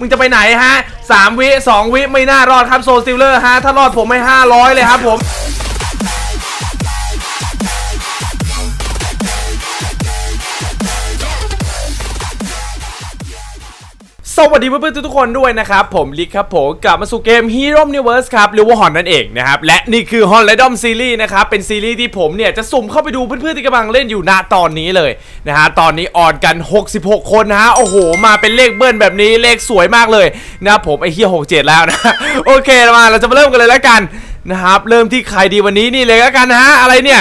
มึงจะไปไหนฮะสามวิสองวิไม่น่ารอดครับโซซิลเลอร์ฮะ ถ้ารอดผมให้500 เลยครับผม วัสดีเพื่อนๆทุกคนด้วยนะครับ ผมลิกครับผมกลับมาสู่เกม Hero Universe ครับหรือว่าฮอนนั่นเองนะครับ และนี่คือฮอนและดอมซีรีส์นะครับ เป็นซีรีส์ที่ผมเนี่ยจะสุ่มเข้าไปดูเพื่อนๆที่กำลังเล่นอยู่ณตอนนี้เลยนะฮะตอนนี้ออนกัน 66 คนนะฮะโอ้โห มาเป็นเลขเบิ้ลแบบนี้เลขสวยมากเลยนะผมไอเฮีย67 แล้วนะ โอเคมาเราจะมาเริ่มกันเลยแล้วกัน นะครับ เริ่มที่ใครดีวันนี้นี่เลยแล้วกันนะฮะ อะไรเนี่ย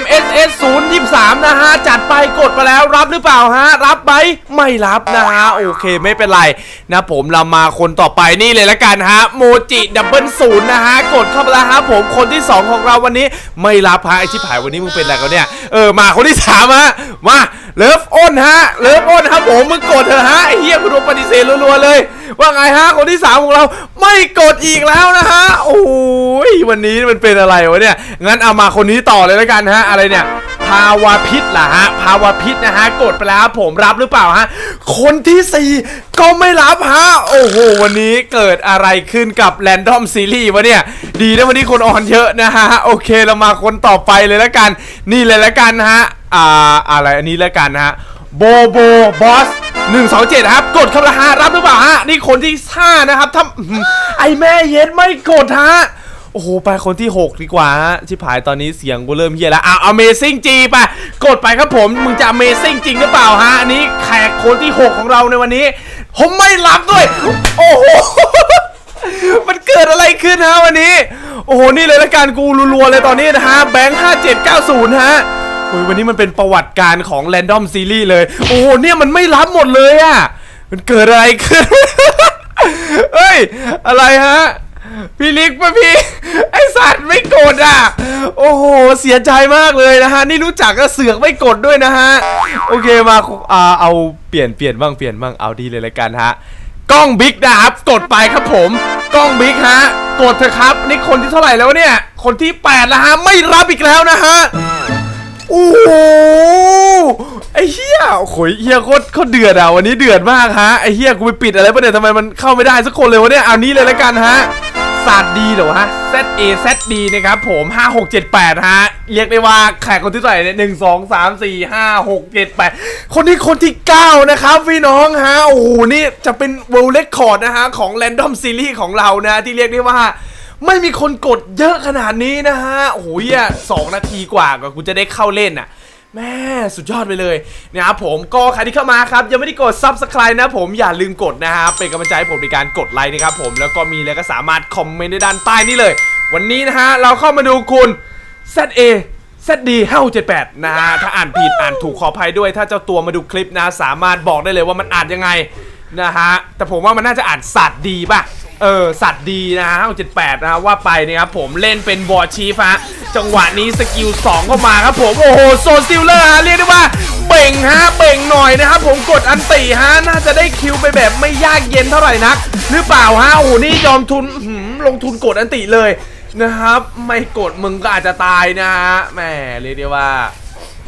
MSS 023 นะฮะ จัดไปกดไปแล้วรับหรือเปล่าฮะ รับไหมไม่รับนะฮะ โอเคไม่เป็นไร นะผมเรามาคนต่อไปนี่เลยละกันฮะโมจิดับเบิลศูนย์นะฮะ กดเข้าไปแล้วฮะผมคนที่ 2 ของเราวันนี้ ไม่รับฮะไอชิบหายวันนี้มึงเป็นอะไรกันเนี่ย เออมาคนที่3ฮะมาเลิฟอ้นฮะเลิฟอ้นครับผมมึงกดเถอะฮะ คุณโดนปฏิเสธรัวๆเลย ว่าไงฮะคนที่3ของเราไม่กดอีกแล้วนะฮะโอ้ยวันนี้มันเป็นอะไรวะเนี่ยงั้นเอามาคนนี้ต่อเลยและกันฮะอะไรเนี่ยภาวะพิษล่ะฮะภาวะพิษนะฮะกดไปแล้วผมรับหรือเปล่าฮะคนที่4ก็ไม่รับฮะโอ้โหวันนี้เกิดอะไรขึ้นกับแรนดอมซีรีส์วะเนี่ยดีนะวันนี้คนออนเยอะนะฮะโอเคเรามาคนต่อไปเลยและกัน นี่เลยและกันฮะอ่าอะไรอันนี้และกันฮะโบโบบอส 127ครับ กดเข้ามารับหรือเปล่าฮะ นี่คนที่5นะครับถ้าไอแม่เย็ดไม่กดฮะ โอ้โห ไปคนที่ 6 ดีกว่าฮะ ชิบหายตอนนี้เสียงกูเริ่มเฮียแล้วอะ Amazing G ไป กดไปครับผม มึงจะ Amazing จริงหรือเปล่าฮะ อันนี้แขกคนที่ 6 ของเราในวันนี้ ผมไม่รับด้วย โอ้โห มันเกิดอะไรขึ้นฮะวันนี้ โอ้โห นี่เลยละกันกูรัวๆเลยตอนนี้นะฮะ แบงค์5790ฮะ อ้ยวันนี้มันเป็นประวัติการของ Random Series เลย โอ้โหเนี่ยมันไม่รับหมดเลยอะมันเกิดอะไรขึ้น เฮ้ย อะไรฮะ พี่ลิกป่ะพี่ ไอสัตว์ไม่กดอะ โอ้โห เสียใจมากเลยนะฮะ นี่รู้จักก็เสือกไม่กดด้วยนะฮะ โอเคมาอ่าเอาเปลี่ยนเปลี่ยนบ้างเปลี่ยนบ้างเอาดีเลยละกันฮะกล้องบิ๊กนะครับกดไปครับผมกล้องบิ๊กฮะกดเถอะครับ นี่คนที่เท่าไหร่แล้วเนี่ย คนที่8แล้วฮะ ไม่รับอีกแล้วนะฮะ โอ้โหไอ้เฮียโอ้ยเฮียโคตรโคตรเดือดอะวันนี้เดือดมากฮะไอ้เฮียกูไปปิดอะไรปะเนี่ยทำไมมันเข้าไม่ได้สักคนเลยวะเนี่ยเอานี้เลยละกันฮะศาสตร์ดีเหรอฮะ Z A Z D นะครับผม 5 6 7 8 ฮะ เรียกได้ว่าแขกคนที่เท่าไหร่เนี่ยหนึ่งสองสามสี่ห้าหกเจ็ดแปดคนที่คนที่9นะครับพี่น้องฮะ โอ้โห นี่จะเป็น world record นะฮะ ของ random series ของเรานะ ที่เรียกได้ว่า ไม่มีคนกดเยอะขนาดนี้นะฮะ โอ้โหเหี้ยสองนาทีกว่าก็กูจะได้เข้าเล่นน่ะแม่สุดยอดไปเลยนะครับผมก็ใครที่เข้ามาครับ ยังไม่ได้กด Subscribe นะผมอย่าลืมกดนะฮะเป็นกำลังใจให้ผมในการกดไลค์นะครับผมแล้วก็มีอะไรก็สามารถคอมเมนต์ในด้านใต้นี่เลย วันนี้นะฮะ เราเข้ามาดูคุณ ZA ZD 578นะฮะ ถ้าอ่านผิดอ่านถูกขออภัยด้วย ถ้าเจ้าตัวมาดูคลิปนะ สามารถบอกได้เลยว่ามันอ่านยังไงนะฮะ แต่ผมว่ามันน่าจะอ่านสัตว์ดีป่ะ เออสัตว์ดีนะฮะ78นะฮะว่าไปนะครับผมเล่นเป็นบอร์ชีฟฮะจังหวะนี้สกิล2เข้ามาครับผมโอ้โหโซซิลเลอร์ฮะเรียกได้ว่าเบ่งฮะเบ่งหน่อยนะครับผมกดอันติฮะน่าจะได้คิวไปแบบไม่ยากเย็นเท่าไหร่นัก หรือเปล่าฮะโอ้โหนี่ยอมทุนลงทุนกดอันติเลยนะครับ ไม่กดมึงก็อาจจะตายนะฮะแหมเรียกได้ว่า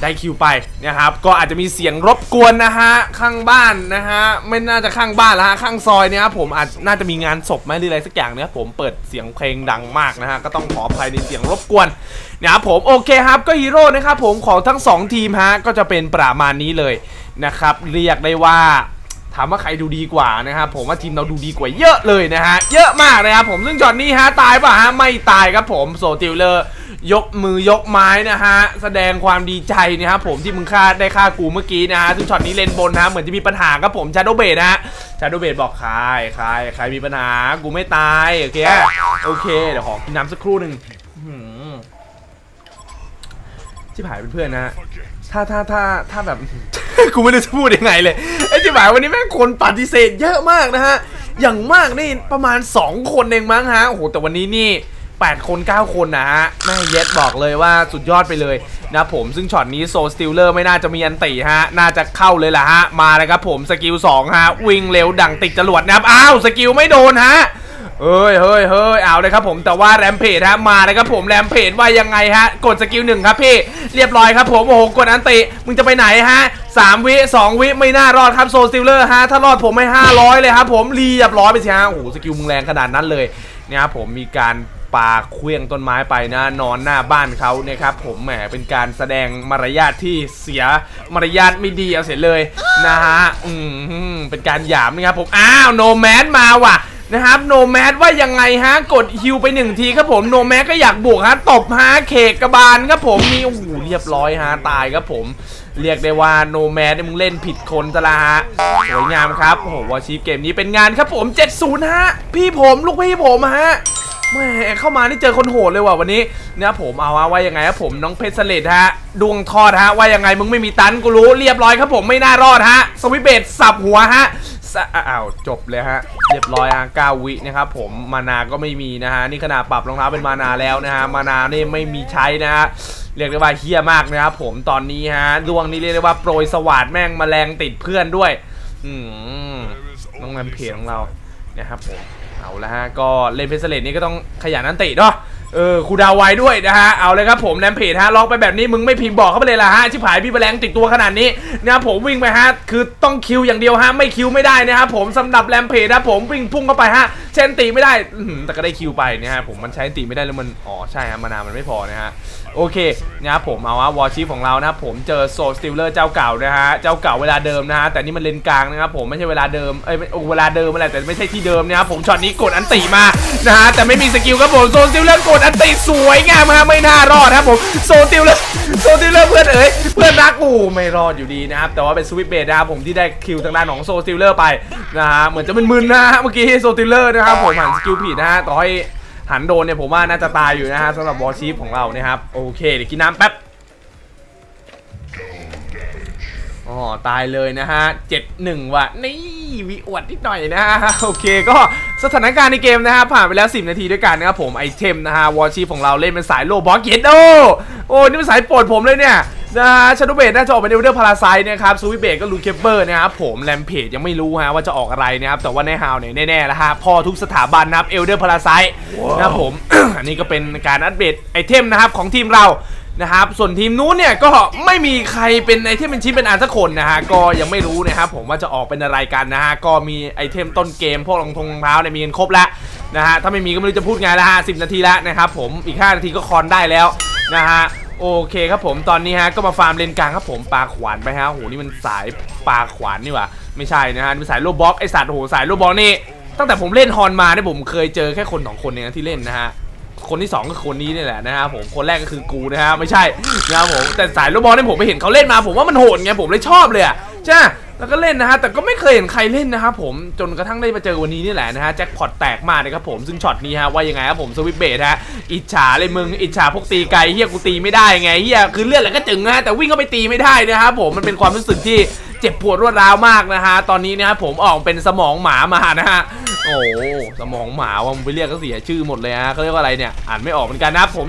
ได้คิวไปนะครับ ก็อาจจะมีเสียงรบกวนนะฮะ ข้างบ้านนะฮะ ไม่น่าจะข้างบ้านแล้วฮะ ข้างซอยเนี่ยครับผมอาจน่าจะมีงานศพไหมหรืออะไรสักอย่างเนี่ยผมเปิดเสียงเพลงดังมากนะฮะ ก็ต้องขออภัยในเสียงรบกวนนะครับผมโอเคครับก็ฮีโร่นะครับผมของทั้ง 2 ทีมฮะก็จะเป็นประมาณนี้เลยนะครับ เรียกได้ว่า ถามว่าใครดูดีกว่านะครับผมว่าทีมเราดูดีกว่าเยอะเลยนะฮะเยอะมากนะครับผมซึ่งจอดนี้ฮะตายป่ะฮะไม่ตายครับผมโซติลเลอร์ยกมือยกไม้นะฮะแสดงความดีใจนะครับผมที่มึงฆ่าได้ฆ่ากูเมื่อกี้นะฮะซึ่งช็อตนี้เลนบนนะเหมือนจะมีปัญหาครับผมชาโดเบดนะฮะชาโดเบดบอกใครใครใครมีปัญหากูไม่ตายโอเคโอเคเดี๋ยวขอกินน้ำสักครู่หนึ่งอื้อหือชิบหายเป็นเพื่อนนะฮะถ้าถ้าถ้าถ้าแบบ กูไม่รู้จะพูดยังไงเลยไอ้จิ๋วหมายวันนี้แม่งคนปฏิเสธเยอะมากนะฮะ อย่างมากนี่ประมาณ 2 คนเองมั้งฮะ โอ้โห แต่วันนี้นี่ 8 คน 9 คนนะฮะ แม่เย็ดบอกเลยว่าสุดยอดไปเลยนะผม ซึ่งช็อตนี้โซสติลเลอร์ไม่น่าจะมีอันติฮะ น่าจะเข้าเลยล่ะฮะ มาเลยครับผม สกิล2ฮะ วิ่งเร็วดังติดจรวดนะครับ อ้าว สกิลไม่โดนฮะ เฮ้ยเฮ้ยเฮ้ยเอาเลยครับผมแต่ว่าแรมเพจฮะมาเลยครับผมแรมเพจว่ายังไงฮะ กดสกิลหนึ่งครับพี่ เรียบร้อยครับผมโอ้โหกดอันติมึงจะไปไหนฮะสามวิสองวิไม่น่ารอดครับโซซิลเลอร์ฮะถ้ารอดผมไม่ห้าร้อยเลยครับผมเรียบร้อยไปสิฮะโอ้โหสกิลมึงแรงขนาดนั้นเลยเนี่ยครับผมมีการปาเคลื่องต้นไม้ไปนะนอนหน้าบ้านเขาเนี่ยครับผมแหมเป็นการแสดงมารยาทที่เสียมารยาทไม่ดีเอาเสียเลยนะฮะอืมเป็นการหยามนะครับผมอ้าวโนแมนมาว่ะ นะครับโนแมสว่ายังไงฮะกดฮิวไปหนึ่งทีครับผมโนแมสก็อยากบวกฮะตบฮะเคกกระบาลครับผมมีโอ้โหเรียบร้อยฮะตายครับผม เรียกได้ว่าโนแมสมึงเล่นผิดคนซะละฮะสวยงามครับโอ้โหวอชีฟเกมนี้เป็นงานครับผม70ฮะพี่ผมลูกพี่ผมฮะแม่เข้ามานี่เจอคนโหดเลยว่ะวันนี้เนี่ยผมเอาว่ายังไงครับผมน้องเพชรเสลดฮะดวงทอดฮะว่ายังไงมึงไม่มีตันกูรู้เรียบร้อยครับผมไม่น่ารอดฮะสวิเบดสับหัวฮะ สะอ้าวจบเลยฮะ เรียบร้อยฮะ9วินะครับผมมานาก็ไม่มีนะฮะนี่ขนาดปรับรองเท้าเป็นมานาแล้วนะฮะมานานี่ไม่มีใช้นะฮะเรียกได้ว่าเฮี้ยมากนะครับผมตอนนี้ฮะดวงนี้เรียกได้ว่าโปรยสวัสดแม่งแมลงติดเพื่อนด้วย อืมน้องแรมเพจของเรานะครับผมเอาละฮะก็เล่นเพชรเลดนี่ก็ต้องขยันนันติเนาะ เออครูดาวไวด้วยนะฮะ เอาเลยครับผมแรมเพจฮะล็อกไปแบบนี้มึงไม่พิมพ์บอกเข้าไปเลยล่ะฮะ ชิบหายพี่แมลงติดตัวขนาดนี้นะครับผมวิ่งไปฮะ คือต้องคิวอย่างเดียวฮะ ไม่คิวไม่ได้นะครับผมสำหรับแรมเพจนะผมวิ่งพุ่งเข้าไปฮะ เชนตีไม่ได้แต่ก็ได้คิวไปนะฮะผมมันใช้ตีไม่ได้แล้วมัน อ๋อใช่ฮะมานามันไม่พอนะฮะ โอเคนะครับผมเอาว่าวอชิฟของเรานะครับผมเจอโซสติลเลอร์เจ้าเก่านะฮะเจ้าเก่าเวลาเดิมนะฮะแต่นี่มันเลนกลางนะครับผมไม่ใช่เวลาเดิมเอ้ยเวลาเดิมอะไรแต่ไม่ใช่ที่เดิมนะครับผมช็อตนี้กดอันติมานะฮะแต่ไม่มีสกิลครับผมโซสติลเลอร์กดอันติสวยงามฮะไม่น่ารอดครับผมโซสติลเลอร์โซสติลเลอร์เพื่อนเอ๋ยเพื่อนรักอูไม่รอดอยู่ดีนะครับแต่ว่าเป็นสวิตเบดนะครับผมที่ได้คิวทางด้านของโซสติลเลอร์ไปนะฮะเหมือนจะมึนๆนะฮะเมื่อกี้โซสติลเลอร์นะครับผมหันสกิลผิดนะฮะต่อให้ หันโดนเนี่ยผมว่าน่าจะตายอยู่นะฮะสำหรับวอชีฟของเรานะครับโอเคเดี๋ยวกินน้ำแป๊บอ๋อตายเลยนะฮะเจ็ดหนึ่งว่ะนี่วิอวดนิดหน่อยนะฮะโอเคก็สถานการณ์ในเกมนะฮะผ่านไปแล้ว 10 นาทีด้วยกันนะครับผมไอเทมนะฮะวอชีฟของเราเล่นเป็นสายโลบอสเกตโดโอ้นี่เป็นสายโปรดผมเลยเนี่ย นะฮะชาโดเบดน่าจะออกเป็นเอลเดอร์พาราไซนะครับซูวิเบดก็ลูเคเบอร์นะครับผมแรมเพจยังไม่รู้ฮะว่าจะออกอะไรนะครับแต่ว่าในฮาวเนี่ยแน่ๆแล้วฮะพอทุกสถาบันนะครับเอลเดอร์พาราไซนะครับผม อันนี้ก็เป็นการอัปเดตไอเทมนะครับของทีมเรานะครับส่วนทีมนู้นเนี่ยก็ไม่มีใครเป็นไอเทมเป็นชิ้นเป็นอันสักคนนะฮะก็ยังไม่รู้นะครับผมว่าจะออกเป็นอะไรกันนะฮะก็มีไอเทมต้นเกม พวกรองทงรองเท้าเนี่ยมีกันครบแล้วนะฮะถ้าไม่มีก็ไม่รู้จะพูดไงละฮะสินาทีแล้วนะครับผมอีก 5 นาทีก็คอนได้แล้วนะฮะ โอเคครับผมตอนนี้ฮะก็มาฟาร์มเลนกลางครับผมปลาขวานไปฮะโหนี่มันสายปลาขวานนี่วะไม่ใช่นะฮะมันสายโลบ็อกไอสัตว์โหสายโลบ็อกนี่ตั้งแต่ผมเล่นฮอนมาเนี่ยผมเคยเจอแค่คนสองคนเองที่เล่นนะฮะคนที่สองก็คนนี้นี่แหละนะฮะผมคนแรกก็คือกูนะฮะไม่ใช่นะครับผมแต่สายลูกบอลเนี่ยผมไปเห็นเขาเล่นมาผมว่ามันโหดไงผมเลยชอบเลยอะใช่ แล้วก็เล่นนะฮะแต่ก็ไม่เคยเห็นใครเล่นนะครับผมจนกระทั่งได้มาเจอวันนี้นี่แหละนะฮะแจ็คพอตแตกมากนะครับผมซึ่งช็อตนี้ฮะว่ายังไงครับผมสวิตเบทฮะอิจฉาเลยมึงอิจฉาพวกตีไกลเฮียกูตีไม่ได้ไงเฮียคือเลือดอะไรก็จึงนะฮะแต่วิ่งเข้าไปตีไม่ได้นะครับผมมันเป็นความรู้สึกที่เจ็บปวดรวดร้าวมากนะฮะตอนนี้นะครับผมออกเป็นสมองหมามานะฮะโอ้สมองหมาว่ามึงไปเรียกก็เสียชื่อหมดเลยฮะเขาเรียกว่าอะไรเนี่ยอ่านไม่ออกเหมือนกันนะครับผม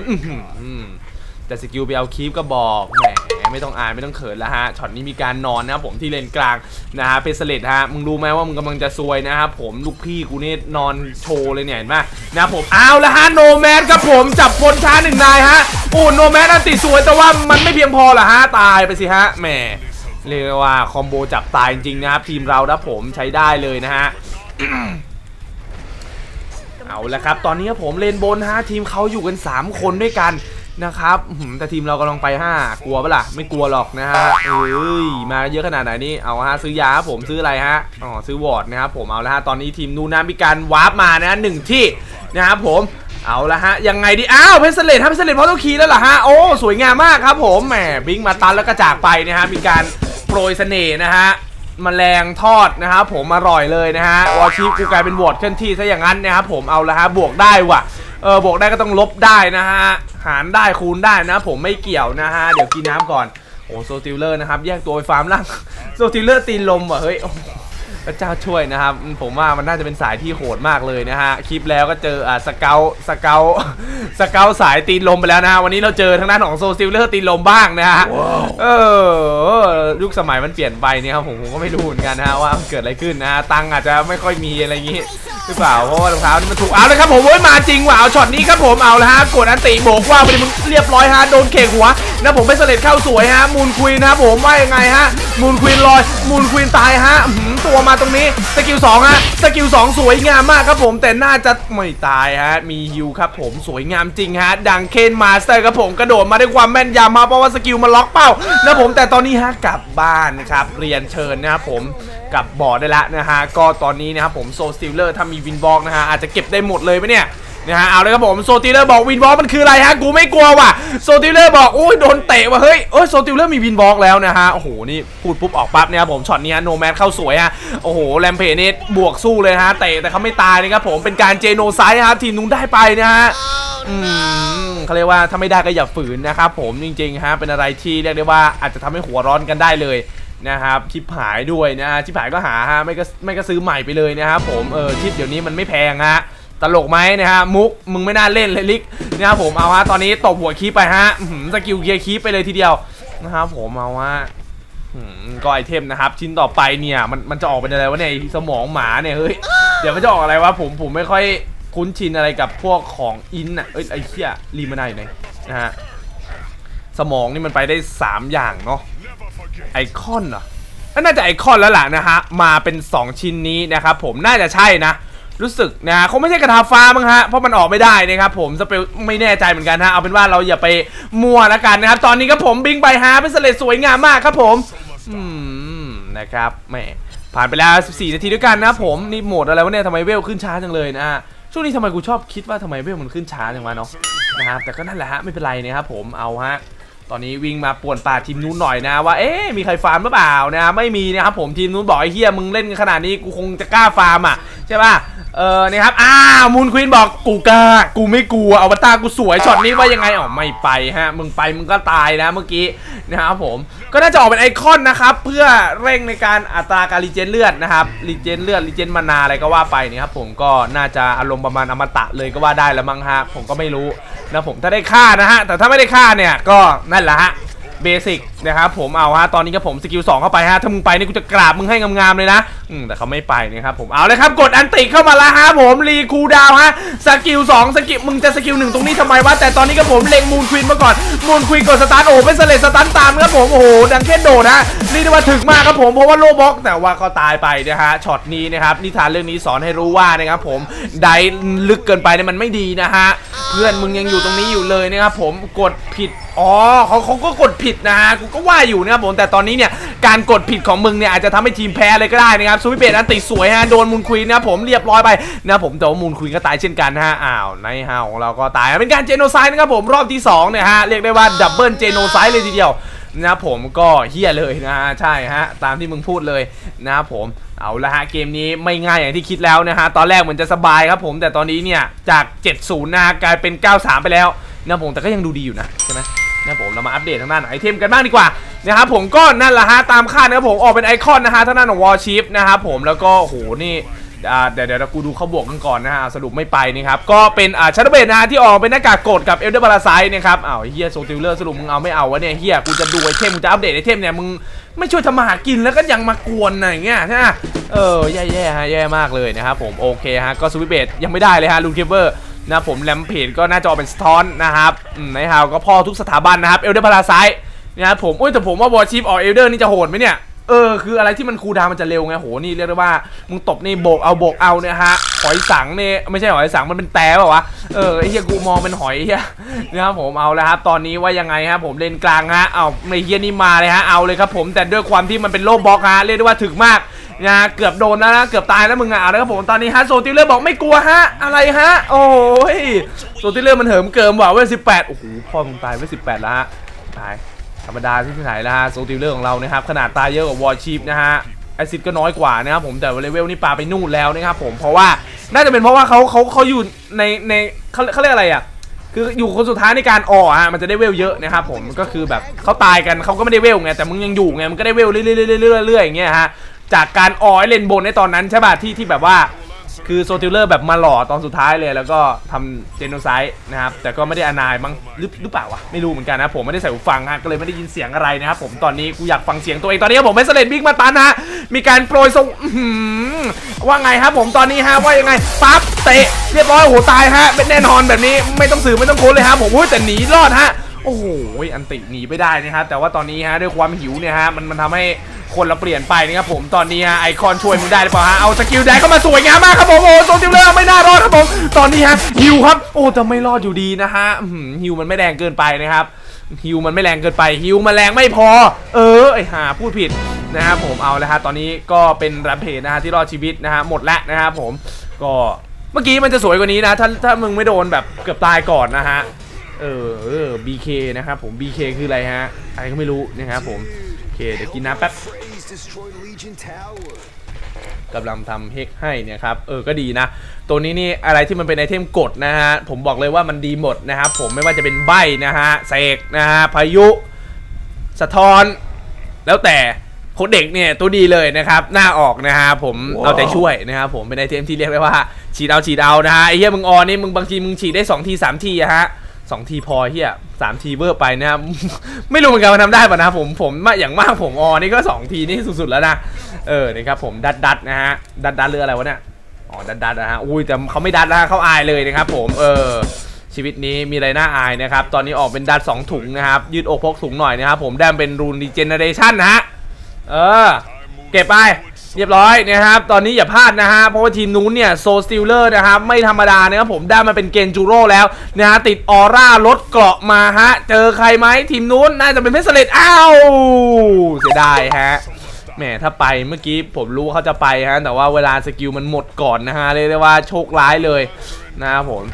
แต่สกิลไปเอาคีฟก็บอกแหม ไม่ต้องอานไม่ต้องเขินแล้วฮะช็อตนี้มีการนอนนะครับผมที่เลนกลางนะฮะเพสเลตฮะมึงรู้ไหมว่ามึงกำลังจะซวยนะครับผมลูกพี่กูนี่นอนโชว์เลยเนี่ยเห็นไหมนะครับผมเอาละฮะโนแมนครับผมจับพลช้าหนึ่งนายฮะโอ้โนแมนอันติสวยแต่ว่ามันไม่เพียงพอเหรอฮะตายไปสิฮะแหมเรียกว่าคอมโบจับตายจริงๆนะครับทีมเรานะผมใช้ได้เลยนะฮะเอาละครับ ตอนนี้ผมเลนบนฮะทีมเขาอยู่กัน 3 คนด้วยกัน นะครับแต่ทีมเรากำลังไป 5 กลัวปะล่ะ ไม่กลัวหรอกนะฮะเอ้ยมาเยอะขนาดไหนนี่เอาฮะซื้อยาผมซื้ออะไรฮะอ๋อซื้อวอร์ดนะครับผมเอาละฮะตอนนี้ทีมนูนนะมีการวาร์ปมานะหนึ่งที่นะครับผมเอาละฮะยังไงดีอ้าวเพชรเสเลตฮะเพชรเสเลตพอต้องคีแล้วเหรอฮะโอ้สวยงามมากครับผมแหมบิงมาตันแล้วก็จากไปนะฮะมีการโปรยเสน่ห์นะฮะมแมลงทอดนะครับผมอร่อยเลยนะฮะวอชีฟกูกลายเป็นวอร์ดเคลื่อนที่ซะอย่างนั้นนะครับผมเอาละฮะบวกได้ว่ะ เออบวกได้ก็ต้องลบได้นะฮะ หารได้คูณได้นะ ผมไม่เกี่ยวนะฮะ เดี๋ยวกินน้ำก่อน โอ้โซติลเลอร์นะครับ แยกตัวไปฟาร์มล่าง โซติลเลอร์ตีนลมว่ะเฮ้ย พระเจ้าช่วยนะครับ ผมว่ามันน่าจะเป็นสายที่โหดมากเลยนะฮะ คลิปแล้วก็เจออ่าสเกลสเกลสเกลสายตีนลมไปแล้วนะฮะ วันนี้เราเจอทางด้านของโซซิลเลอร์ตีนลมบ้างนะฮะ เออยุคสมัยมันเปลี่ยนไปเนี่ยครับผมผมก็ไม่รู้เหมือนกันนะฮะว่ามันเกิดอะไรขึ้นนะฮะ ตังค์อาจจะไม่ค่อยมีอะไรอย่างงี้หรือเปล่า เพราะว่ารองเท้านี่มันถูก เอาเลยครับผมโอ้ยมาจริงว่ะ เอาช็อตนี้ครับผมเอาละฮะ กดอันติโบกว่าไปดิมึงเรียบร้อยฮะ โดนเขกหัวนะผมไม่เสด็จเข้าสวยฮะ มูนควีนนะครับผมว่ายังไงฮะ มูนควีนลอย มูนควีนตายฮะอื้อหือตัวมาตรงนี้สกิลสองฮะสกิลสองสวยงามมากครับผมแต่น่าจะไม่ตายฮะมีฮิวครับผมสวยงามจริงฮะดังเคนมาสเตอร์ครับผมกระโดดมาด้วยความแม่นยำมาเพราะว่าสกิลมันล็อกเป้านะผมแต่ตอนนี้ฮะกลับบ้านนะครับเรียนเชิญนะครับผมกลับบอร์ดได้ละนะฮะก็ตอนนี้นะครับผมโซสติลเลอร์ถ้ามีวินบล็อกนะฮะอาจจะเก็บได้หมดเลยไหมเนี่ย นะฮะเอาเลยครับผมโซติเลอร์บอกวินบล็อกมันคืออะไรฮะกูไม่กลัวว่ะโซติเลอร์บอกโอ้ยโดนเตะว่ะเฮ้ยเอ้ยโซติเลอร์มีวินบล็อกแล้วนะฮะโอ้โหนี่พูดปุ๊บออกปั๊บเนี่ยครับผมช็อตนี้ฮะโนแมนเข้าสวยฮะโอ้โหแรมเพจนี่บวกสู้เลยฮะเตะแต่เขาไม่ตายนะครับผมเป็นการเจโนไซด์ครับทีมนุ้งได้ไปนะฮะอืมเขาเรียกว่าถ้าไม่ได้ก็อย่าฝืนนะครับผมจริงๆฮะเป็นอะไรที่เรียกได้ว่าอาจจะทำให้หัวร้อนกันได้เลยนะครับชิปหายด้วยนะฮะชิปหายก็หาฮะไม่ก็ไม่ก็ซื้อใหม่ไปเลยนะครับผมเออชิปเดี๋ยวนี้มันไม่แพงฮะ ตลกไหมนะฮะมุกมึงไม่น่าเล่นเลยลิกนะครับผมเอาฮะตอนนี้ตบหัวคีไปฮะสกิลเกียร์คีไปเลยทีเดียวนะครับผมเอาฮะก็ไอเทมนะครับ ชิ้นต่อไปเนี่ยมันมันจะออกเป็นอะไรวะเนี่ยสมองหมาเนี่ยเฮ้ยเดี๋ยวมันจะออกอะไรวะผมผมไม่ค่อยคุ้นชินอะไรกับพวกของอินอะเอ้ยไอเหี้ยรีมาได้อยู่ไหนนะฮะสมองนี่มันไปได้สามอย่างเนาะไอคอนเหรอน่าจะไอคอนแล้วล่ะนะฮะมาเป็น 2 ชิ้นนี้นะครับผมน่าจะใช่นะ รู้สึกนะคงไม่ใช่กระทาฟ้ามั้งฮะเพราะมันออกไม่ได้นะครับผมสเปลไม่แน่ใจเหมือนกันฮะเอาเป็นว่าเราอย่าไปมัวล้วกันนะครับตอนนี้ครับผมบิงไปฮาเป็นสเลดสวยงามมากครับผมอืมนะครับแหมผ่านไปแล้ว 14 นาทีด้วยกันนะผมนี่โหมดอะไรวะเนี่ยทำไมเวลขึ้นช้าจังเลยนะฮะช่วงนี้ทำไมกูชอบคิดว่าทำไมเวลมันขึ้นช้าจังวะเนาะนะครับแต่ก็นั่นแหละฮะไม่เป็นไรนะครับผมเอาฮะ ตอนนี้วิ่งมาป่วนป่าทีมนู้นหน่อยนะว่าเอ๊ะมีใครฟาร์มหรือเปล่านะไม่มีนะครับผมทีมนู้นบอกไอ้เฮียมึงเล่นขนาดนี้กูคงจะกล้าฟาร์มอะใช่ป่ะเออนะครับอ้าวมูนควีนบอกกูกล้ากูไม่กลัวอวตารกูสวยช็อตนี้ว่ายังไงอ๋อไม่ไปฮะมึงไปมึงก็ตายนะเมื่อกี้นะครับผมก็น่าจะออกเป็นไอคอนนะครับเพื่อเร่งในการอัตราการรีเจนเลือดนะครับรีเจนเลือดรีเจนมานาอะไรก็ว่าไปนะครับผมก็น่าจะอารมณ์ประมาณอมตะเลยก็ว่าได้แล้วมั้งฮะผมก็ไม่รู้ นะผมถ้าได้ฆ่านะฮะ แต่ถ้าไม่ได้ฆ่าเนี่ยก็นั่นแหละฮะเบสิก นะครับผมเอาฮะตอนนี้ก็ผมสกิล2เข้าไปฮะถ้ามึงไปนี่กูจะกราบมึงให้งามๆเลยนะอืมแต่เขาไม่ไปนะครับผมเอาเลยครับกดอันติเข้ามาแล้วฮะผมรีคูดาวฮะสกิล2สกิลมึงจะสกิลหนึ่งตรงนี้ทำไมวะแต่ตอนนี้ก็ผมเล็งมูนควินมาก่อนมูนควินกดสตาร์ทโอ้เป็นสเลสตาร์ทตามครับผมโอ้โหดังเก้นโดดฮะเรียกได้ว่าถึกมากครับผมเพราะว่าโลบ็อกแต่ว่าก็ตายไปนะฮะช็อตนี้นะครับนิทานเรื่องนี้สอนให้รู้ว่านะครับผมได้ลึกเกินไปเนี่ยมันไม่ดีนะฮะเพื่อนมึงยังอยู่ตรงนี้อยู่เลยนะครับผมกดผิดอ๋อเขาเขาก็กดผิดนะฮะกูก็ว่าอยู่นะครับผมแต่ตอนนี้เนี่ยการกดผิดของมึงเนี่ยอาจจะทำให้ทีมแพ้เลยก็ได้นะครับซูเปอร์เบดอันติสวยฮะโดนมูลควีนนะครับผมเรียบร้อยไปนะครับผมแต่ว่ามูลควีนก็ตายเช่นกันฮะอ้าวในฮาของเราก็ตายเป็นการเจโนไซด์นะครับผมรอบที่2เนี่ยฮะเรียกได้ว่าดับเบิลเจโนไซด์เลยทีเดียวนะครับผมก็เฮี้ยเลยนะใช่ฮะตามที่มึงพูดเลยนะครับผมเอาละฮะเกมนี้ไม่ง่ายอย่างที่คิดแล้วนะฮะตอนแรกเหมือนจะสบายครับผมแต่ตอนนี้เนี่ยจาก 7-0นะกลายเป็น 9-3 ไปแล้วนะครับผมแต่ก็ยังดูดีอยู่นะใช่ไหม นะผมเรามาอัปเดตทางด้านไอเทมกันบ้างดีกว่านะครับผมก็นั่นแหละฮะตามคาดนะครับผมออกเป็นไอคอนนะฮะทางด้านของวอลชิฟนะครับผมแล้วก็โหนี่เดี๋ยวเดี๋ยวกูดูเขาบวกกันก่อนนะฮะสรุปไม่ไปนะครับก็เป็นอ่าชัตเตอร์เบดนะฮะที่ออกเป็นหน้ากากกดกับเอลเดอร์บาราไซนะครับอ้าวเฮียโซติลเลอร์สรุปมึงเอาไม่เอาวะเนี่ยเฮียกูจะดูไอเทมกูจะอัปเดตไอเทมเนี่ยมึงไม่ช่วยทำมาหากินแล้วก็ยังมากวนอะไรเงี้ยใช่ไหมเออแย่ๆฮะแย่มากเลยนะครับผมโอเคฮะก็สวิตเบดยังไม่ได้เลยฮะลูนเคเบอร์ นะผมแลมเพจก็น่าจะอเป็นสะท้อนนะครับอืมในฮาวก็พ่อทุกสถาบันนะครับเอลเดอร์พาราไซนะครับผมอุ้ยแต่ผมว่าวอร์ชิปออกเอลเดอร์นี่จะโหดไหมเนี่ยเออคืออะไรที่มันคูดาวมันจะเร็วไงโหนี่เรียกได้ว่ามึงตบนี่โบกเอาโบกเอาเนี่ยฮะหอยสังเนี่ยไม่ใช่หอยสังมันเป็นแต่ป่าวะเออไอ้เฮียกูมองเป็นหอยเฮียนะครับผมเอาแล้วครับ ตอนนี้ว่ายังไงฮะผมเลนกลางฮะเอาในเฮียนี่มาเลยฮะเอาเลยครับผมแต่ด้วยความที่มันเป็นโลบล็อกฮะเรียกได้ว่าถึกมาก นะเกือบโดนแล้วนะเกือบตายแล้วมึงอะเอาละครับผมตอนนี้ฮะโซติเลอร์บอกไม่กลัวฮะอะไรฮะ โอ้ยโซติเลอร์มันเหิมเกิมว่ะเว้ยสิบแปดโอ้โหพ่อมึงตายเว้ยสิบแปดแล้วฮะตายธรรมดาที่ไหนแล้วฮะโซติเลอร์ของเรานะครับขนาดตายเยอะกว่าวอร์ชีพนะฮะแอซิดก็น้อยกว่านะครับผมแต่เลเวลนี่ปาไปนู่นแล้วนะครับผมเพราะว่าน่าจะเป็นเพราะว่าเขาเขาเขาอยู่ในในเขาเขาเรียกอะไรอะคืออยู่คนสุดท้ายในการออฮะมันจะได้เวลเยอะนะครับผมก็คือแบบเขาตายกันเขาก็ไม่ได้เวลไงแต่มึงยังอยู่ไงมันก็ได้เวลเรื่อยๆเรื่อยๆเรื่อยๆอย่างเงี้ยฮะ จากการออยเลนบนในตอนนั้นใช่ป่ะที่ที่แบบว่า คือโซติลเลอร์แบบมาหล่อตอนสุดท้ายเลย แล้วก็ทำเจโนไซด์นะครับแต่ก็ไม่ได้อนายมั้งหรือหรือเปล่าวะไม่รู้เหมือนกันนะผมไม่ได้ใส่หูฟังฮะก็เลยไม่ได้ยินเสียงอะไรนะครับผมตอนนี้กูอยากฟังเสียงตัวเองตอนนี้ผมไม่สเลดบิ๊กมาตันฮะมีการโปรยทรงว่าไงครับผมตอนนี้ฮะว่ายังไงปั๊บเตะเรียบร้อยโหตายฮะเป็นแน่นอนแบบนี้ไม่ต้องสื่อไม่ต้องโค้ดเลยฮะผมแต่หนีรอดฮะ โอ้โหอันติหนีไม่ได้นะครับแต่ว่าตอนนี้ฮะด้วยความหิวเนี่ยฮะมันมันทำให้คนเราเปลี่ยนไปนะครับผมตอนนี้ฮะไอคอนช่วยมึงได้หรือเปล่าฮะเอาสกิลได้เข้ามาสวยงามมากครับผมโอ้โซติลเลอร์ไม่น่ารอดครับผมตอนนี้ฮะฮิวครับโอ้แต่ไม่รอดอยู่ดีนะฮะหิวมันไม่แรงเกินไปนะครับฮิวมันไม่แรงเกินไปฮิวมันแรงไม่พอ เออไอหาพูดผิดนะครับผมเอาแล้วฮะตอนนี้ก็เป็นแรมเพจนะฮะที่รอดชีวิตนะฮะหมดแล้วนะครับผมก็เมื่อกี้มันจะสวยกว่านี้นะถ้าถ้ามึงไม่โดนแบบเกือบตายก่อนนะฮะ เออเออ BK นะครับผม BK คืออะไรฮะใครก็ไม่รู้นะครับผมโอเคเดี๋ยวกินน้ำแป๊บ Praise destroyed Legion Tower. กำลังทำเฮกให้เนี่ยครับ เออ ก็ดีนะ ตัวนี้นี่อะไรที่มันเป็นไอเทมกดนะฮะ ผมบอกเลยว่ามันดีหมดนะครับผมไม่ว่าจะเป็นใบนะฮะเสกนะฮะ พายุ สะท้อน แล้วแต่โคดเด็กเนี่ยตัวดีเลยนะครับหน้าออกนะฮะผมเอาใจช่วยนะครับผมเป็นไอเทมที่เรียกได้ว่าฉีดเอาฉีดเอานะฮะไอ้เหี้ยมึงออนนี่มึงบางทีมึงฉีดได้2ที3ทีอะฮะ สองทีพอเฮียสามทีเวอร์ไปนะครับ ไม่รู้เหมือนกันว่าทำได้ป่ะนะผมผมอย่างมากผมออนี่ก็สองทีนี่สุดๆแล้วนะเออนะครับผมดัดดัดนะฮะดัดดัดเรืออะไรวะเนี่ยอ๋อดัดดัดนะฮะอุ้ยแต่เขาไม่ดัดนะเขาอายเลยนะครับ ผมเออชีวิตนี้มีอะไรน่าอายนะครับ ตอนนี้ออกเป็นดัดสองถุงนะครับ ยืดอกพกถุงหน่อยนะครับผมได้เป็นรูนดีเจเนเรชันนะฮะเออ เก็บไป เรียบร้อยนะครับ ตอนนี้อย่าพลาดนะฮะ เพราะว่าทีมนู้นเนี่ยโซสติลเลอร์นะครับ ไม่ธรรมดานะครับผมได้มาเป็นเกนจูโร่แล้วนะฮะ ติดออร่าลดเกราะมาฮะ เจอใครไหมทีมนู้นน่าจะเป็นเพชรสเลตอ้าวเสียดายฮะแหมถ้าไปเมื่อกี้ผมรู้เขาจะไปฮะ แต่ว่าเวลาสกิลมันหมดก่อนนะฮะเรียกได้ว่าโชคร้ายเลยนะครับผม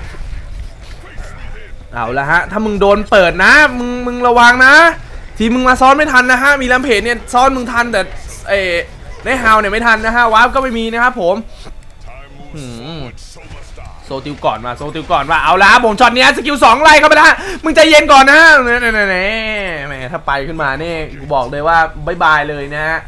เอาละฮะ ถ้ามึงโดนเปิดนะ มึงมึงระวังนะ ทีมมึงมาซ้อนไม่ทันนะฮะ มีลมเพจเนี่ยซ้อนมึงทันแต่เอ ในฮาวเนี่ยไม่ทันนะฮะวาร์ปก็ไม่มีนะครับผมโซติวก่อนมาโซติวก่อนว่าเอาละผมช็อตเนี้ยสกิลสองไล่เข้าไปละมึงใจเย็นก่อนนะเนี่ยแหมถ้าไปขึ้นมาเนี่กูบอกเลยว่าบายบายเลยนะฮะ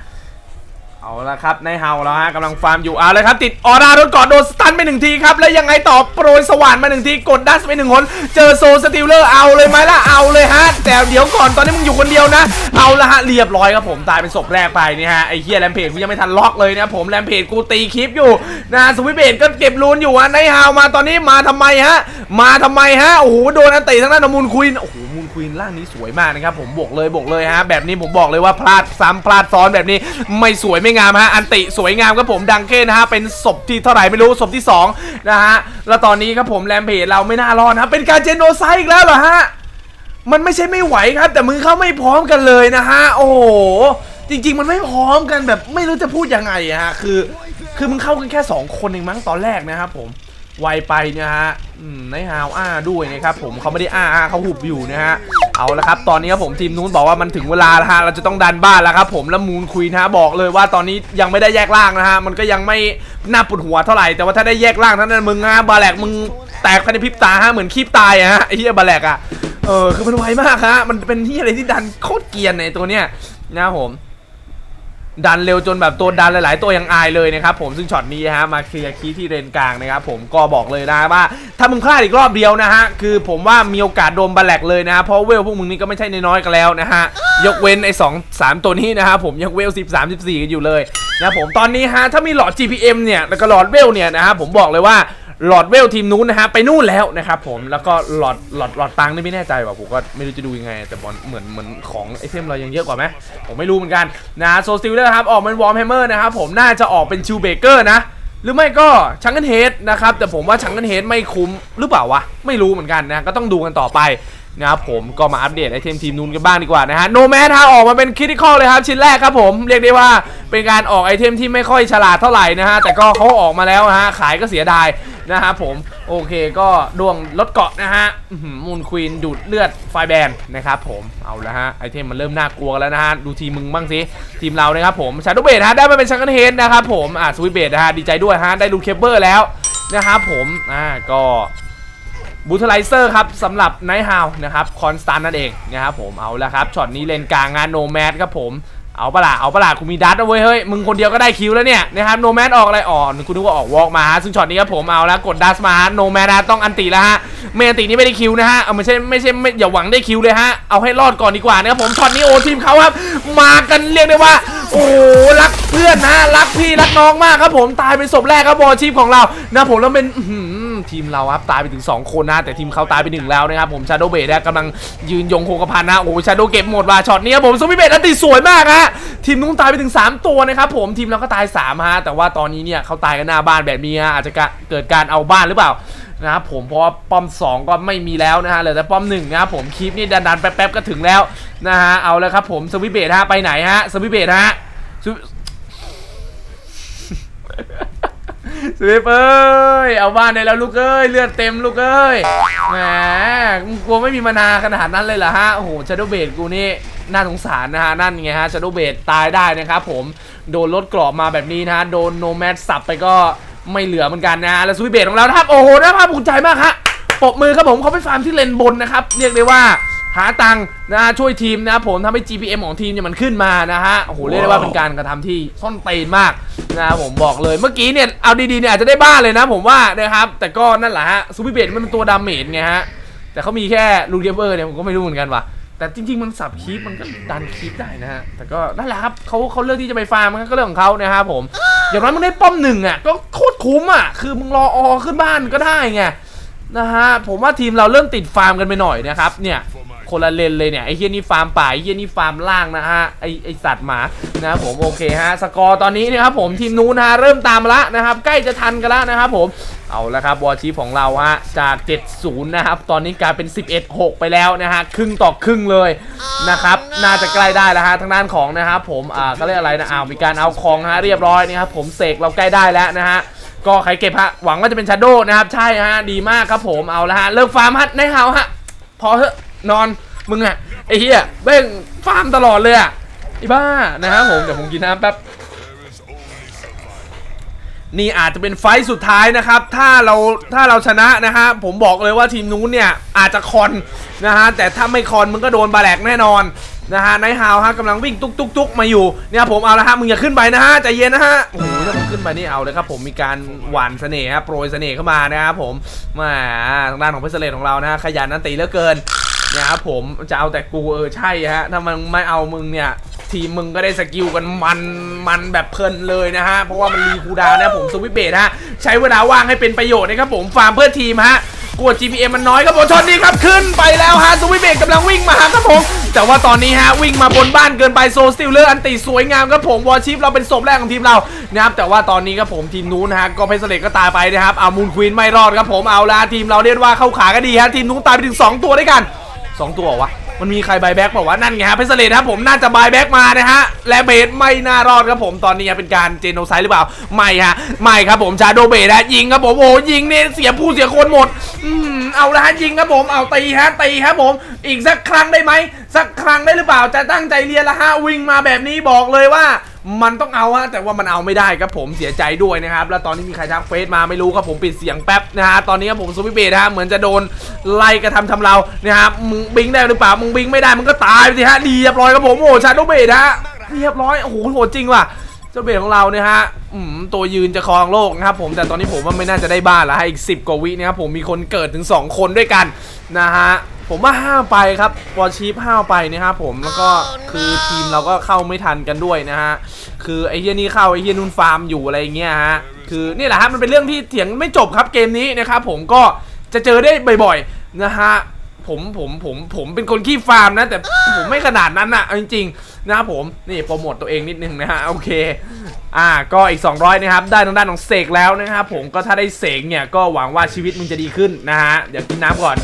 เอาละครับในเฮาแล้วฮะกำลังฟาร์มอยู่เอาเลยครับ ติดออร่าโดนกอดโดนสตันไปหนึ่งทีครับ แล้วยังไงต่อโปรยสว่านมาหนึ่งทีกดดัสไปหนึ่งคนเจอโซสติลเลอร์เอาเลยไหมล่ะเอาเลยฮะ แต่เดี๋ยวก่อนตอนนี้มึงอยู่คนเดียวนะ เอาละฮะเรียบร้อยครับผมตายเป็นศพแรกไปนี่ฮะไอ้เฮียแรมเพจกูยังไม่ทันล็อกเลยนะผมแรมเพจกูตีคลิปอยู่นะสวิเบดก็เก็บรูนอยู่ฮะในเฮามาตอนนี้มาทำไมฮะ มาทำไมฮะโอ้โหโดนอันติทั้งนั้นนมูลควีนโอ้โห ควีนร่างนี้สวยมากนะครับผมบอกเลยบอกเลยฮะแบบนี้ผมบอกเลยว่าพลาดซ้ำพลาดซ้อนแบบนี้ ไม่สวยไม่งามฮะอันติสวยงามครับผมดังเก้นะฮะเป็นศพที่เท่าไหร่ไม่รู้ศพที่สองนะฮะแล้วตอนนี้ครับผมแรมเพจเราไม่น่ารอดนะเป็นการเจโนไซด์อีกแล้วเหรอฮะมันไม่ใช่ไม่ไหวครับ แต่มือเขาไม่พร้อมกันเลยนะฮะโอ้โหจริง ๆ มันไม่พร้อมกันแบบไม่รู้จะพูดยังไงฮะคือ คือมึงเข้ากันแค่ 2 คนเองมั้งตอนแรกนะครับผม ไวไปนะฮะในฮาวอ้าด้วยนะครับผมเขาไม่ได้อ้าอ้าเขาหุบอยู่นะฮะเอาละครับ ตอนนี้ครับผมทีมนู้นบอกว่ามันถึงเวลาแล้วฮะเราจะต้องดันบ้านแล้วครับผมแล้วมูนคุยนะฮะบอกเลยว่าตอนนี้ยังไม่ได้แยกร่างนะฮะมันก็ยังไม่น่าปวดหัวเท่าไหร่แต่ว่าถ้าได้แยกร่างท่านั้นมึงฮะบาแหลกมึงแตกภายในพริบตาฮะเหมือนคีบตายอะฮะไอ้เหี้ยบาแหลกอะเออคือมันไวมากฮะมันเป็นที่อะไรที่ดันโคตรเกียนในตัวเนี้ยนะครับผม ดันเร็วจนแบบตัวดันหลาย ๆ ตัวยังอายเลยนะครับผมซึ่งช็อตนี้ฮะมาเคลียร์คีที่เรนกลางนะครับผมก็บอกเลยนะว่า ถ้ามึงพลาดอีกรอบเดียวนะฮะคือผมว่ามีโอกาสโดนบัลแลกเลยนะเพราะเวลพวกมึงนี่ก็ไม่ใช่น้อยๆกันแล้วนะฮะยกเว้นไอ้สองสามตัวนี้นะครับผมยังเวล13 14กันอยู่เลยนะผมตอนนี้ฮะถ้ามีหลอด GPM เนี่ยแล้วก็หลอดเวลเนี่ยนะฮะผมบอกเลยว่า หลอดเวลทีมนู้นนะฮะไปนู่นแล้วนะครับผมแล้วก็หลอดหลอดหลอดตังค์นี่ไม่แน่ใจว่ะผมก็ไม่รู้จะดูยังไง แต่บอลเหมือนเหมือนของไอเทมเรายังเยอะกว่าไหมผมไม่รู้เหมือนกันนะโซสติลเลอร์ครับออกเป็นวอร์มแฮมเมอร์นะครับผมน่าจะออกเป็นชิวเบเกอร์นะหรือไม่ก็ชังกันเฮดนะครับแต่ผมว่าชังกันเฮดไม่คุ้มหรือเปล่าวะไม่รู้เหมือนกันนะก็ต้องดูกันต่อไป นะครับผมก็มาอัปเดตไอเทมทีมนู้นกันบ้างดีกว่านะฮะโนแมทฮะออกมาเป็นคริติคอลเลยครับชิ้นแรกครับผมเรียกได้ว่าเป็นการออกไอเทมที่ไม่ค่อยฉลาดเท่าไหร่นะฮะแต่ก็เขาออกมาแล้วฮะขายก็เสียดายนะครับผมโอเคก็ดวงลดเกาะนะฮะมูนควีนดูดเลือดไฟแบนนะครับผมเอาละฮะไอเทมมันเริ่มน่ากลัวแล้วนะฮะดูทีมมึงบ้างสิทีมเรานะครับผมชาร์ดเบดฮะได้มาเป็นชังกันเฮดนะครับผมอ่าสวิเบดฮะดีใจด้วยฮะได้ลูเคเบอร์แล้วนะครับผมอ่าก็ บูทไลเซอร์ครับสำหรับไนท์ฮาวนะครับคอนสแตนนั่นเองนะครับผมเอาละครับช็อตนี้เลนกลางงานโนแมดครับผมเอาปะล่ะเอาปะล่ะกูมีดัตนะเว้ยเฮ้ยมึงคนเดียวก็ได้คิวแล้วเนี่ยนะครับโนแมนออกอะไรอ๋อคุณนึกว่าออกวอล์กมาฮะซึ่งช็อตนี้ครับผมเอาแล้วกดดัสมาฮะโนแมนนะต้องอันติแล้วฮะไม่อันตินี่ไม่ได้คิวนะฮะเอาไม่ใช่ไม่ใช่ไม่อย่าหวังได้คิวเลยฮะเอาให้รอดก่อนดีกว่านะครับผมช็อตนี้โอทีมเขาครับ มากันเรียกได้ว่าโอ้รักเพื่อนนะรักพี่รักน้องมากครับผมตายเป็นศพแรกครับบอลชีพของเรานะผมแล้วเป็นอื ทีมเราครับตายไปถึง 2 คนนะแต่ทีมเขาตายไปหนึ่งแล้วนะครับผมชาโดเบดกำลังยืนยงโคกระพันนะโอ้ชาโดเก็บหมดว่ะช็อตนี้ผมซูมิเบดอันติสวยมากฮะทีมนู้นตายไปถึง 3 ตัวนะครับผมทีมเราก็ตาย3ฮะแต่ว่าตอนนี้เนี่ยเขาตายกันหน้าบ้านแบบนี้ฮะอาจจะเกิดการเอาบ้านหรือเปล่านะครับผมเพราะว่าป้อม 2 ก็ไม่มีแล้วนะฮะเหลือแต่ป้อม1นะครับผมคลิปนี่ดันๆแป๊บๆก็ถึงแล้วนะฮะเอาแล้วครับผมสวิเบดฮะไปไหนฮะสวิเบดฮะ สวิสวิปเอ้ย เอาบ้านได้แล้วลูกเอ้ย เลือดเต็มลูกเอ้ย แหมกลัวไม่มีมานาขนาดนั้นเลยเหรอฮะ โอ้โหชาโดเบดกูนี่น่าสงสารนะฮะ นั่นไงฮะชาโดเบดตายได้นะครับผม โดนรถกรอบมาแบบนี้นะฮะ โดนโนแมดสับไปก็ไม่เหลือเหมือนกันนะฮะ แล้วสวิเบดของเรานะครับ โอ้โหน่าภาคภูมิใจมากฮะ ปรบมือครับผมเขาไปฟาร์มที่เลนบนนะครับ เรียกได้ว่า หาตังค์นะช่วยทีมนะผมทำให้ GPM ของทีมเนี่ยมันขึ้นมานะฮะโอ้โหเรียกได้ว่าเป็นการกระทำที่ซ่อนเตนมากนะผมบอกเลยเมื่อกี้เนี่ยเอาดีๆเนี่ยอาจจะได้บ้านเลยนะผมว่านะครับแต่ก็นั่นแหละฮะซูเปอร์เบดมันเป็นตัวดาเมจไงฮะแต่เขามีแค่ลูเดียเบอร์เนี่ยผมก็ไม่รู้เหมือนกันว่ะแต่จริง ๆ มันสับคีปมันก็ดันคีปได้นะฮะแต่ก็นั่นแหละครับเขาเขาเลือกที่จะไปฟาร์มมันก็เรื่องของเขานะครับผมอย่างน้อยมึงได้ป้อมหนึ่งอะก็โคตรคุ้มอะคือมึงรออขึ้นบ้านก็ได้ไง นะฮะผมว่าทีมเราเริ่มติดฟาร์มกันไปหน่อยนะครับเนี่ยคนละเลนเลยเนี่ยไอ้เฮียนี่ฟาร์มป่าไอ้เฮียนี่ฟาร์มล่างนะฮะไอ้ไอ้สัตว์หมานะครับผมโอเคฮะสกอร์ตอนนี้นะครับผมทีมนู้นนะฮะเริ่มตามมาละนะครับ ใกล้จะทันกันแล้วนะครับผมเอาละครับวอลชีฟของเราฮะจาก 7-0 นะครับ ตอนนี้กลายเป็น 11-6 ไปแล้วนะฮะครึ่งต่อครึ่งเลยนะครับน่าจะใกล้ได้แล้วฮะทางด้านของนะครับผมอ่าก็เรียกอะไรนะอ้าวมีการเอาของฮะเรียบร้อยนะครับผมเสกเราใกล้ได้แล้วนะฮะ ก็ใครเก็บฮะ หวังว่าจะเป็นชาโดนะครับ ใช่ฮะ ดีมากครับผม เอาละฮะ เลิกฟาร์มฮะในเฮาฮะ พอเถอะ นอน มึงอะไอ้เหี้ยเบ้งฟาร์มตลอดเลยอะอ้บ้า นะครับผม เดี๋ยวผมกินน้ำแป๊บ นี่อาจจะเป็นไฟสุดท้ายนะครับ ถ้าเรา ถ้าเราชนะนะฮะ ผมบอกเลยว่าทีมนู้นเนี่ย อาจจะคอนนะฮะ แต่ถ้าไม่คอนมึงก็โดนบาแหลกแน่นอน นะฮะไนท์ฮาวฮะกำลังวิ่งตุ๊กตุ๊กตุ๊กมาอยู่เนี่ยผมเอาละฮะมึงอย่าขึ้นไปนะฮะใจเย็นนะฮะโอ้โหถ้ามึงขึ้นไปนี่เอาเลยครับผมมีการหวานเสน่ห์ฮะโปรยเสน่ห์เข้ามานะครับผมมาทางด้านของเพชรเลดของเรานะฮะขยันนันตีเหลือเกินนะครับผมจะเอาแต่กูเออใช่ฮะถ้ามันไม่เอามึงเนี่ยทีมมึงก็ได้สกิลกันมันมันแบบเพลินเลยนะฮะเพราะว่ามันรีคูดาวนะผมสวิเบสฮะใช้เวลาว่างให้เป็นประโยชน์นะครับผมฟาร์มเพื่อทีมฮะ กวด GPM มันน้อยครับผมช็อตนี้ครับขึ้นไปแล้วฮะสวิเบกกำลังวิ่งมาหาครับผมแต่ว่าตอนนี้ฮะวิ่งมาบนบ้านเกินไปโซสติลเลอร์อันติสวยงามครับผมวอลชิฟเราเป็นศพแรกของทีมเรานะครับแต่ว่าตอนนี้ครับผมทีมนู้นฮะก็เพชรเลดก็ตายไปนะครับเอามูลควีนไม่รอดครับผมเอาละทีมเราเรียกว่าเข้าขาก็ดีฮะทีมนู้นตายไปถึงสองตัวด้วยกันสองตัววะ มันมีใครบายแบ็กบอกว่านั่นไงฮะเพชรเลดครับผมน่าจะบายแบ็กมานะฮะและเบสไม่น่ารอดครับผมตอนนี้เป็นการเจโนไซด์หรือเปล่าไม่ฮะไม่ครับผมชาโดเบสนะยิงครับผมโอ้ยิงเนี่ยเสียผู้เสียคนหมด อืมเอาละฮะยิงครับผมเอาตีฮะตีครับผม อีกสักครั้งได้ไหมสักครั้งได้หรือเปล่าจะตั้งใจเรียนละฮะวิ่งมาแบบนี้บอกเลยว่า มันต้องเอาฮะแต่ว่ามันเอาไม่ได้ครับผมเสียใจด้วยนะครับ แล้วตอนนี้มีใครทักเฟซมาไม่รู้ครับผมปิดเสียงแป๊บนะฮะตอนนี้ครับผมซูปิเบทฮะเหมือนจะโดนไล่กระทำทำเรานะฮะมึงบิงได้หรือเปล่ามึงบิงไม่ได้มึงก็ตายไปสิฮะเรียบร้อยครับผมโอ้ชาโดเบทฮะเรียบร้อยโอ้โหโหดจริงว่ะเจ้าเบทของเราเนี่ยฮะอืมตัวยืนจะครองโลกนะครับผมแต่ตอนนี้ผมว่าไม่น่าจะได้บ้านล้วฮะอีก 10 กว่าวินะครับผมมีคนเกิดถึง 2 คนด้วยกันนะฮะ ผมว่าห้าวไปครับวอชีฟห้าวไปนะครับผมแล้วก็คือทีมเราก็เข้าไม่ทันกันด้วยนะฮะคือไอ้เฮียนี่เข้าไอ้เฮียนุ่นฟาร์มอยู่อะไรเงี้ยฮะคือนี่แหละฮะมันเป็นเรื่องที่เถียงไม่จบครับเกมนี้นะครับผมก็จะเจอได้บ่อยๆนะฮะผมผมผมผมเป็นคนขี้ฟาร์มนะ แต่ผมไม่ขนาดนั้นอะจริงๆนะครับผมนี่โปรโมตตัวเองนิดนึงนะฮะโอเคอ่าก็อีก 200นะครับได้ทางด้านของเสกแล้วนะครับผมก็ถ้าได้เสกเนี่ยก็หวังว่าชีวิตมึงจะดีขึ้นนะฮะเดี๋ยวกินน้ำก่อน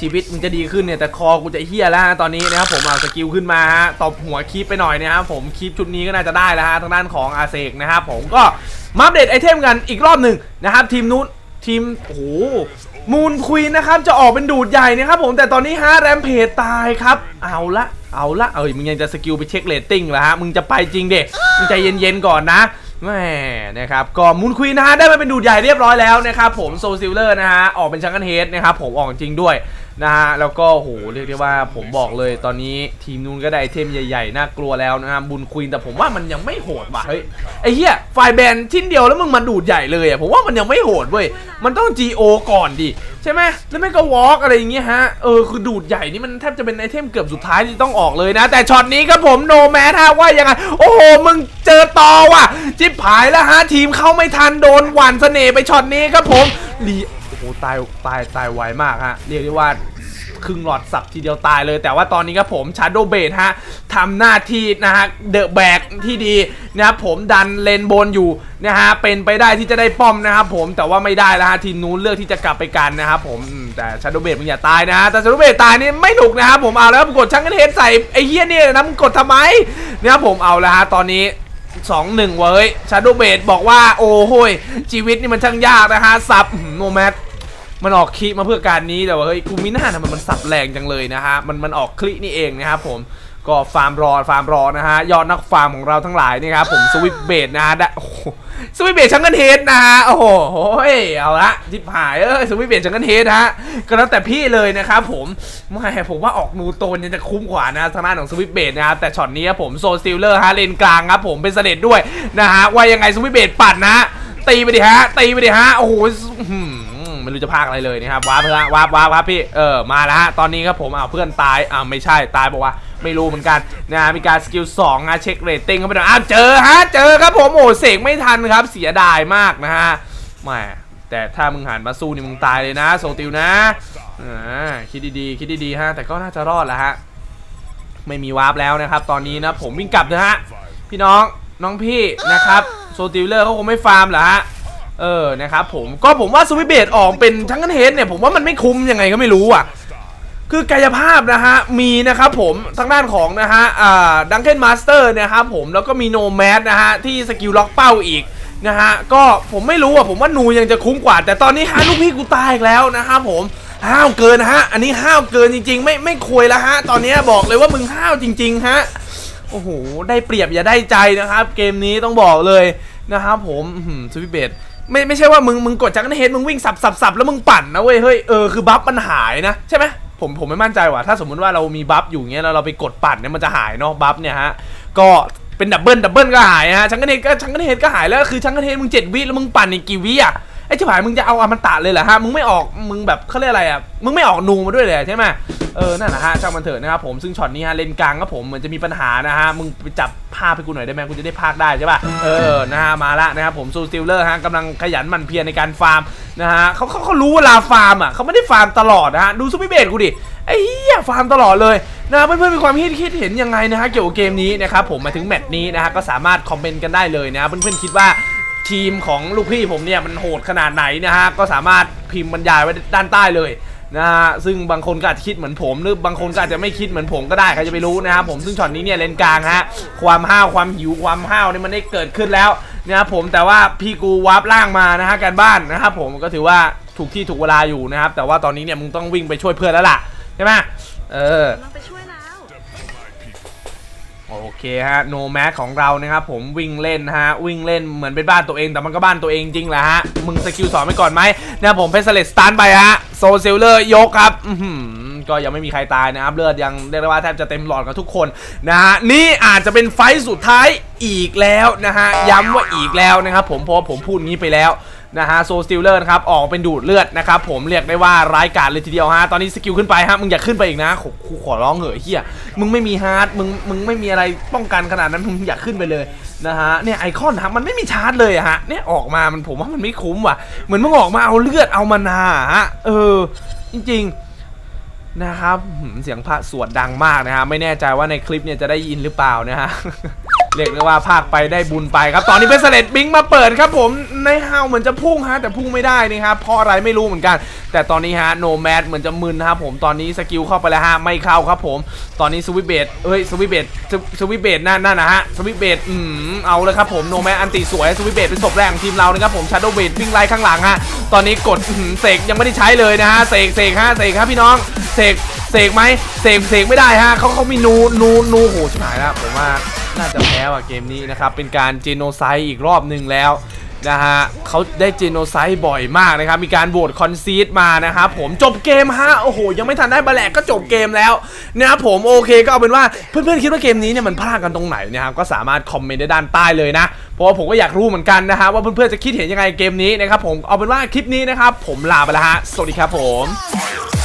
ชีวิตมึงจะดีขึ้นเนี่ยแต่คอกูจะเฮี้ยแล้วตอนนี้นะครับผมเอาสกิลขึ้นมาฮะตบหัวคีปไปหน่อยนะครับผมคีปชุดนี้ก็น่าจะได้แล้วฮะทางด้านของอาเซกนะครับผมก็มาอัปเดตไอเทมกันอีกรอบหนึ่งนะครับทีมนู้นทีมโอ้โหมูนควีนนะครับจะออกเป็นดูดใหญ่นะครับผมแต่ตอนนี้ฮะแรมเพจตายครับเอาละเอาละเอ้ยมึงยังจะสกิลไปเช็คเรตติ้งแล้วฮะมึงจะไปจริงเด็มึงใจเย็นๆก่อนนะแหมนะครับก็มูนควีนนะฮะได้มาเป็นดูดใหญ่เรียบร้อยแล้วนะครับผมโซซิลเลอร์นะฮะออกเป็นชังกันเฮดนะครับผมออกจริงด้วย นะฮะแล้วก็โหเรียกได้ว่าผมบอกเลยตอนนี้ทีมนู้นก็ได้ไอเทมใหญ่ๆน่ากลัวแล้วนะฮะบุญควีนแต่ผมว่ามันยังไม่โหดว่ะเฮ้ยไอ้เหี้ยไฟแบนชิ้นเดียวแล้วมึงมาดูดใหญ่เลยอะผมว่ามันยังไม่โหดเว้ยมันต้อง GO ก่อนดิใช่ไหมแล้วไม่ก็วอล์กอะไรอย่างเงี้ยฮะเออคือดูดใหญ่นี่มันแทบจะเป็นไอเทมเกือบสุดท้ายที่ต้องออกเลยนะ แต่ช็อตนี้ครับผมโนแมทฮะว่ายังไงโอ้โหมึงเจอต่อว่ะจิบหายแล้วฮะทีมเข้าไม่ทันโดนหวานเสน่ห์ไปช็อตนี้ครับผมลี ตายตายตายไวมากฮะเรียกได้ว่าครึ่งหลอดสับทีเดียวตายเลย แต่ว่าตอนนี้ครับผมชาร์โดเบดฮะทำหน้าที่นะฮะเดอะแบกที่ดีนะครับผมดันเลนบนอยู่นะฮะเป็นไปได้ที่จะได้ป้อมนะครับผมแต่ว่าไม่ได้แล้วฮะทีมนู้นเลือกที่จะกลับไปกันนะครับผมแต่ชาร์โดเบดมึงอย่าตายนะฮะแต่ชาร์โดเบดตายนี่ไม่หนุกนะครับผมเอาแล้วกดช่างกันเทนใส่ไอ้เฮี้ยนี่นะมึงกดทำไมนะครับผมเอาแล้วฮะตอนนี้สองหนึ่งเว้ยชาร์โดเบดบอกว่าโอ้โหชีวิตนี่มันช่างยากนะฮะสับโนแมท มันออกคลิมาเพื่อการนี้แต่ว่าเฮ้ยกูมิน่าทำไมมันสับแรงจังเลยนะฮะมันมันออกคลินี่เองนะครับผมก็ฟาร์มรอฟาร์มรอนะฮะยอดนักฟาร์มของเราทั้งหลายนี่ครับผมสวิปเบดนะฮะได้โอ้สวิปเบดชังกันเฮดนะฮะโอ้โหเอาละจิบหายเอ้ยสวิปเบดชังกันเฮดฮะก็แล้วแต่พี่เลยนะครับผมไม่ผมว่าออกนูโตนยังจะคุ้มกว่านะทางด้านของสวิปเบดนะครับแต่ช็อตนี้ครับผมโซสติลเลอร์ฮะเลนกลางครับผมเป็นเสด็จด้วยนะฮะว่ายังไงสวิปเบดปัดนะตีไปดิฮะตีไปดิฮะโอ้โห ไม่รู้จะพากอะไรเลยนะครับว้าเพื่อนว้าว้าว้าพี่เออมาแล้วฮะตอนนี้ครับผมอ้าวเพื่อนตายอ้าวไม่ใช่ตายบอกว่าไม่รู้เหมือนกันนะมีการสกิล2นะเช็คเรตติ้งเข้าไปหน่อยอ้าวเจอฮะเจอครับผมโอ้เสกไม่ทันครับเสียดายมากนะฮะแหมแต่ถ้ามึงหันมาสู้นี่มึงตายเลยนะโซติวนะอ่าคิดดีๆคิดดีๆฮะแต่ก็น่าจะรอดแหละฮะไม่มีวาร์ปแล้วนะครับ ตอนนี้นะผมวิ่งกลับนะฮะพี่น้องน้องพี่นะครับโซติลเลอร์เขาคงไม่ฟาร์มเหรอฮะ เออนะครับผมก็ผมว่าสวิเบดออกเป็นทั้งกันเฮดเนี่ยผมว่ามันไม่คุ้มยังไงก็ไม่รู้อะคือกายภาพนะฮะ มีนะครับผมทางด้านของนะฮะอ่าดังเกนมาสเตอร์นะครับผมแล้วก็มีโนแมสนะฮะ ที่สกิลล็อกเป้าอีกนะฮะ ก็ผมไม่รู้อะผมว่านูยังจะคุ้มกว่า แต่ตอนนี้ฮะลูกพี่กูตายอีกแล้วนะครับผมห้าวเกินฮะ อันนี้ห้าวเกินจริง ๆ ไม่ไม่ควยแล้วฮะ ตอนนี้บอกเลยว่ามึงห้าวจริง ๆ ฮะ โอ้โห ได้เปรียบอย่าได้ใจนะครับ เกมนี้ต้องบอกเลยนะครับผมสวิเบด ไม่ไม่ใช่ว่ามึงมึงกดจักรนเฮดมึงวิ่งสับสับสับแล้วมึงปั่นนะเว้ยเฮ้ยเออคือบัฟมันหายนะใช่ไหมผมผมไม่มั่นใจว่ะถ้าสมมุติว่าเรามีบัฟอยู่เงี้ยแล้วเราไปกดปั่นเนี่ยมันจะหายเนาะบัฟเนี่ยฮะก็เป็นดับเบิลดับเบิลก็หายฮะชังกันเฮดก็ชังกันเฮดก็หายแล้วคือชังกันเฮดมึงเจ็ดวิแล้วมึงปั่นอีกกี่วิอะ ไอ้ชิบหายมึงจะเอาอมตะเลยเหรอฮะมึงไม่ออกมึงแบบเขาเรียกอะไรอะมึงไม่ออกนูมาด้วยเลยใช่ไหมเออนั่นแหละฮะช่างมันเถอะนะครับผมซึ่งช็อตนี้ฮะเลนกลางครับผมเหมือนจะมีปัญหานะฮะมึงไปจับภาพให้กูหน่อยได้ไหมกูจะได้พากได้ใช่ป่ะเออนะฮะมาละนะครับผมซูสติลเลอร์ฮะกำลังขยันหมั่นเพียรในการฟาร์มนะฮะเขาเขาเขารู้เวลาฟาร์มอะเขาไม่ได้ฟาร์มตลอดนะฮะดูซูเปอร์เบดกูดิไอ้เหี้ยฟาร์มตลอดเลยนะเพื่อนๆมีความคิดคิดเห็นยังไงนะฮะเกี่ยวกับเกมนี้นะครับผมมาถึงแมตช์นี้นะฮะก็สามารถคอมเมนต์กันได้เลยนะเพื่อนๆคิดว่า ทีมของลูกพี่ผมเนี่ยมันโหดขนาดไหนนะฮะก็สามารถพิมพ์บรรยายไว้ด้านใต้เลยนะฮะซึ่งบางคนก็อาจจะคิดเหมือนผมหรือบางคนก็อาจจะไม่คิดเหมือนผมก็ได้ใครจะไปรู้นะครับผมซึ่งช็อตนี้เนี่ยเลนกลางฮะความห้าวความหิวความห้าวเนี่ยมันได้เกิดขึ้นแล้วนะครับผมแต่ว่าพี่กูวาร์ปล่างมานะฮะการบ้านนะครับผมก็ถือว่าถูกที่ถูกเวลาอยู่นะครับแต่ว่าตอนนี้เนี่ยมึงต้องวิ่งไปช่วยเพื่อนแล้วล่ะใช่ไหมเออ โอเคฮะโนแมสของเรานะครับผมวิ่งเล่นฮะวิ่งเล่นเหมือนเป็นบ้านตัวเองแต่มันก็บ้านตัวเองจริงแหละฮะมึงสกิลสอนไปก่อนไหมนะผมเพสเลตสตาร์ไปฮะโซเซลเลอร์ยกครับอื้อหือก็ยังไม่มีใครตายนะครับเลือดยังเรียกได้ว่าแทบจะเต็มหลอดกับทุกคนนะฮะนี่อาจจะเป็นไฟสุดท้ายอีกแล้วนะฮะย้ำว่าอีกแล้วนะครับผมเพราะผมพูดงี้ไปแล้ว นะฮะโซสติลเลอร์นะครับออกเป็นดูดเลือดนะครับผมเรียกได้ว่าร้ายกาจเลยทีเดียวฮะตอนนี้สกิลขึ้นไปฮะมึงอย่าขึ้นไปอีกนะขอขอขอร้องเหอะไอ้เฮียมึงไม่มีฮาร์ดมึงมึงไม่มีอะไรป้องกันขนาดนั้นมึงอย่าขึ้นไปเลยนะฮะเนี่ยไอคอนครับมันไม่มีชาร์จเลยฮะเนี่ยออกมามันผมว่ามันไม่คุ้มว่ะเหมือนมึงออกมาเอาเลือดเอามานาฮะเออจริงๆนะครับเสียงพระสวดดังมากนะฮะไม่แน่ใจว่าในคลิปเนี่ยจะได้ยินหรือเปล่านะฮะ เรียกได้ว่าภาคไปได้บุญไปครับ ตอนนี้เป็นเสเลดบิงมาเปิดครับผมในฮาวเหมือนจะพุ่งฮะแต่พุ่งไม่ได้นี่ครับเพราะอะไรไม่รู้เหมือนกัน แต่ตอนนี้ฮะโนแมดเหมือนจะมึนนะครับผมตอนนี้สกิลเข้าไปแล้วฮะไม่เข้าครับผม ตอนนี้สวิเบดเอ้ยสวิเบดสวิเบดนั่นนั่นนะฮะสวิเบดอืมเอาเลยครับผมโนแมดอันตีสวยสวิเบดเป็นศพแรกของทีมเรานะครับผมชาร์โดเบดวิ่งไล่ข้างหลังฮะตอนนี้กดเสกยังไม่ได้ใช้เลยนะฮะเสกเสกฮะเสกครับพี่น้องเสกเสกไหมเสกเสกไม่ได้ฮะเขาเขามีนูนูนูโหชิบหายแล้วผมว่า น่าจะแพ้ว่ะเกมนี้นะครับ เป็นการจีโนไซด์อีกรอบหนึ่งแล้วนะฮะเขาได้เจโนไซด์บ่อยมากนะครับ มีการโหวตคอนซีดมานะครับผมจบเกมฮะโอ้โห ยังไม่ทันได้บาแลกก็จบเกมแล้วนะครับผมโอเคก็เอาเป็นว่าเพื่อนๆคิดว่าเกมนี้เนี่ยมันพลาดกันตรงไหนนะครับก็สามารถคอมเมนต์ได้ด้านใต้เลยนะ เพราะว่าผมก็อยากรู้เหมือนกันนะฮะว่าเพื่อนๆจะคิดเห็นยังไงเกมนี้นะครับผมเอาเป็นว่าคลิปนี้นะครับผมลาไปแล้วฮะสวัสดีครับผม